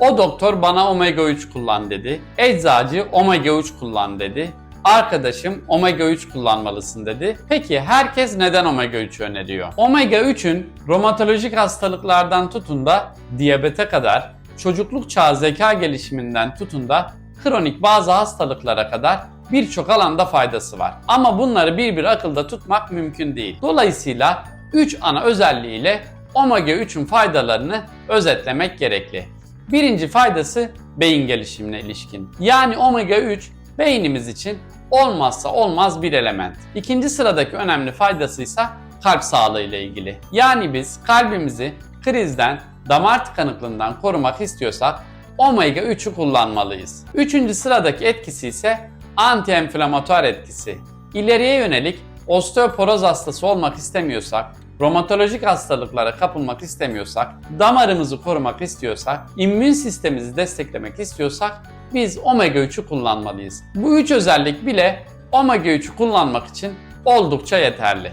O doktor bana omega 3 kullan dedi. Eczacı omega 3 kullan dedi. Arkadaşım omega 3 kullanmalısın dedi. Peki herkes neden omega 3 öneriyor? Omega 3'ün romatolojik hastalıklardan tutun da diyabete kadar, çocukluk çağı zeka gelişiminden tutun da kronik bazı hastalıklara kadar birçok alanda faydası var. Ama bunları bir bir akılda tutmak mümkün değil. Dolayısıyla 3 ana özelliğiyle omega 3'ün faydalarını özetlemek gerekli. Birinci faydası beyin gelişimine ilişkin. Yani omega 3 beynimiz için olmazsa olmaz bir element. İkinci sıradaki önemli faydası ise kalp sağlığı ile ilgili. Yani biz kalbimizi krizden, damar tıkanıklığından korumak istiyorsak omega 3'ü kullanmalıyız. Üçüncü sıradaki etkisi ise anti-enflamatuar etkisi. İleriye yönelik osteoporoz hastası olmak istemiyorsak, romatolojik hastalıklara kapılmak istemiyorsak, damarımızı korumak istiyorsak, immün sistemimizi desteklemek istiyorsak biz omega 3'ü kullanmalıyız. Bu üç özellik bile omega 3'ü kullanmak için oldukça yeterli.